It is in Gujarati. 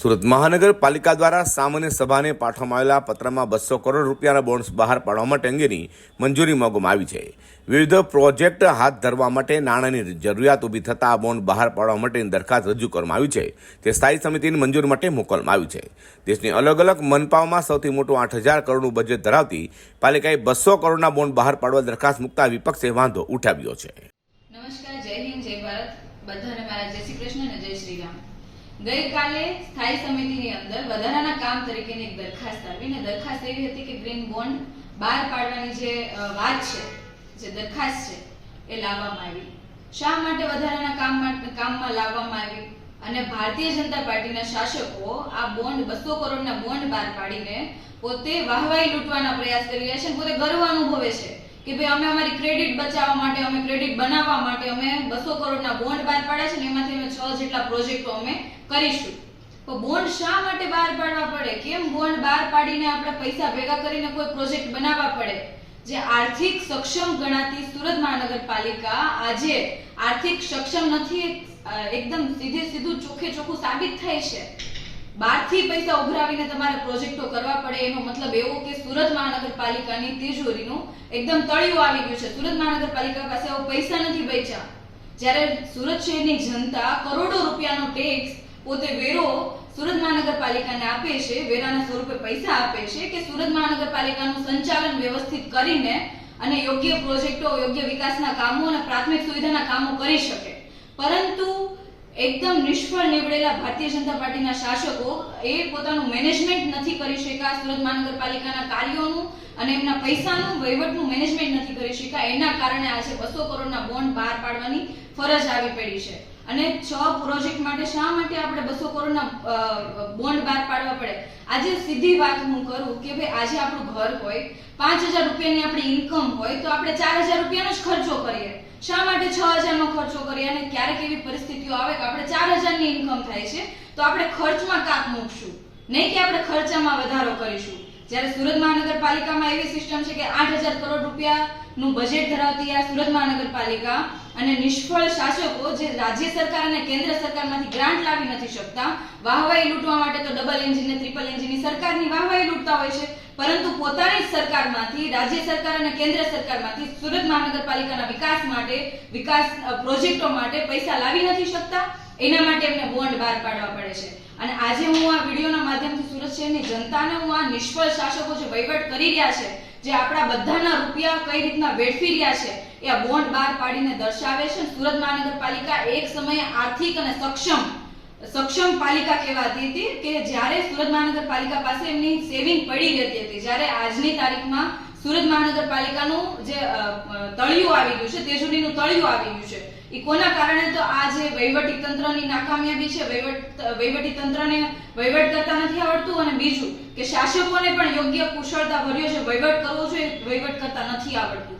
સુરત મહાનગરપાલિકા દ્વારા સામાન્ય સભાને પાઠવવામાં આવેલા પત્રમાં બસો કરોડ રૂપિયાના બોન્ડ્સ બહાર પાડવા માટે અંગેની મંજૂરી માંગવામાં આવી છે. વિવિધ પ્રોજેક્ટ હાથ ધરવા માટે નાણાંની જરૂરિયાત ઊભી થતાં આ બોન્ડ બહાર પાડવા માટેની દરખાસ્ત રજૂ કરવામાં આવી છે. તે સ્થાયી સમિતિની મંજૂરી માટે મોકલવામાં આવી છે. દેશની અલગ અલગ મનપાઓમાં સૌથી મોટું આઠ હજાર કરોડનું બજેટ ધરાવતી પાલિકાએ બસો કરોડના બોન્ડ બહાર પાડવા દરખાસ્ત મૂકતા વિપક્ષે વાંધો ઉઠાવ્યો છે. નમસ્કાર, જય હિન્દ, જય ભારત. બધાને મારા જય શ્રી કૃષ્ણ અને જય શ્રી રામ. ગઈકાલે સ્થાયી સમિતિની અંદર વધારાના કામ તરીકેની એક દરખાસ્ત આવી ને દરખાસ્ત એવી હતી કે ગ્રીન બોન્ડ બહાર પાડવાની જે વાત છે, જે દરખાસ્ત છે, એ લાવવામાં આવી. શા માટે વધારાના કામ કામમાં લાવવામાં આવી? અને ભારતીય જનતા પાર્ટીના શાસકો આ બોન્ડ, બસો કરોડના બોન્ડ બહાર પાડીને પોતે વાહવાઈ લૂંટવાના પ્રયાસ કરી રહ્યા છે અને પોતે ગર્વ અનુભવે છે. કે ભાઈ અમે અમારી ક્રેડિટ બચાવવા માટે, અમે ક્રેડિટ બનાવવા માટે, અમે બસો કરોડના બોન્ડ બહાર પાડ્યા છે ને એમાંથી અમે છ જેટલા પ્રોજેક્ટો અમે કરીશું. તો બોન્ડ શા માટે બહાર પાડવા પડે? કેમ બોન્ડ બહાર પાડીને આપણે પૈસા ભેગા કરીને કોઈ પ્રોજેક્ટ બનાવવા પડે? જે આર્થિક સક્ષમ ગણાતી સુરત મહાનગરપાલિકા આજે આર્થિક સક્ષમ નથી એકદમ સીધે સીધું ચોખ્ખે ચોખ્ખું સાબિત થાય છે. બહારથી પૈસા ઉઘરાવીને તમારે પ્રોજેક્ટો કરવા પડે, એનો મતલબ એવો કે સુરત મહાનગરપાલિકાની તિજોરીનું એકદમ તળિયું આવી ગયું છે. સુરત મહાનગરપાલિકા પાસે એવો પૈસા નથી બચ્યા. જ્યારે સુરત શહેરની જનતા કરોડો રૂપિયાનો ટેક્સ પોતે વેરો સુરત મહાનગરપાલિકાને આપે છે, વેરાના સ્વરૂપે પૈસા આપે છે કે સુરત મહાનગરપાલિકાનું સંચાલન વ્યવસ્થિત કરીને અને યોગ્ય પ્રોજેક્ટો, યોગ્ય વિકાસના કામો અને પ્રાથમિક સુવિધાના કામો કરી શકે. પરંતુ એકદમ નિષ્ફળ નીવડેલા ભારતીય જનતા પાર્ટીના શાસકો એ પોતાનું મેનેજમેન્ટ નથી કરી શક્યા. સુરત મહાનગરપાલિકાના કાર્યોનું અને એમના પૈસાનું, વહીવટનું મેનેજમેન્ટ નથી કરી શક્યા. એના કારણે આજે બસો કરોડના બોન્ડ બહાર પાડવાની ફરજ આવી પડી છે. અને છ પ્રોજેક્ટ માટે શા માટે આપણે બસો કરોડના બોન્ડ બહાર પાડવા પડે? આજે સીધી વાત હું કરું કે ભાઈ આજે આપણું ઘર હોય, પાંચ હજાર રૂપિયાની આપણી ઇન્કમ હોય, તો આપણે ચાર હજાર રૂપિયાનો જ ખર્ચો કરીએ. શા માટે છ હજારનો ખર્ચો કરીએ અને ક્યારેક એવી પરિસ્થિતિઓ આવે કે આપણે ચાર હજારની ઇન્કમ થાય છે, તો આપણે ખર્ચમાં કાપ મૂકશું. નહીં કે આપણે ખર્ચામાં વધારો કરીશું. જ્યારે સુરત મહાનગરપાલિકામાં એવી સિસ્ટમ છે કે આઠ હજાર કરોડ રૂપિયાનું બજેટ ધરાવતી આ સુરત મહાનગરપાલિકા અને નિષ્ફળ શાસકો જે રાજ્ય સરકાર અને કેન્દ્ર સરકારમાંથી ગ્રાન્ટ લાવી નથી શકતા વાહવાઈ લૂંટવા માટે તો ડબલ એન્જિન ને ટ્રિપલ એન્જિનની સરકારની વાહવાઈ લૂંટતા હોય છે, પરંતુ પોતાની સરકારમાંથી, રાજ્ય સરકાર અને કેન્દ્ર સરકારમાંથી સુરત મહાનગરપાલિકાના વિકાસ માટે, વિકાસ પ્રોજેક્ટો માટે પૈસા લાવી નથી શકતા. એના માટે એમને બોન્ડ બહાર પાડવા પડે છે. અને આજે હું આ વિડીયોના માધ્યમથી સુરત શહેરની જનતાને હું આ નિષ્ફળ શાસકો જે વહીવટ કરી રહ્યા છે, જે આપણા બધાના રૂપિયા કઈ રીતના વેડફી રહ્યા છે, એ આ બોન્ડ બહાર પાડીને દર્શાવે છે. સુરત મહાનગરપાલિકા એક સમયે આર્થિક અને સક્ષમ સક્ષમ પાલિકા કહેવાતી હતી કે જ્યારે સુરત મહાનગરપાલિકા પાસે એમની સેવિંગ પડી રહેતી હતી, જ્યારે આજની તારીખમાં સુરત મહાનગરપાલિકાનું જે તળિયું આવી ગયું છે તેજોરીનું તળિયું આવી ગયું છે. એ કોના કારણે તો આ જે વહીવટી તંત્રની નાકામયાબી છે, વહીવટ, વહીવટી તંત્રને વહીવટ કરતા નથી આવડતું અને બીજું કે શાસકોને પણ યોગ્ય કુશળતા ભર્યો છે, વહીવટ કરવો જોઈએ, વહીવટ કરતા નથી આવડતું.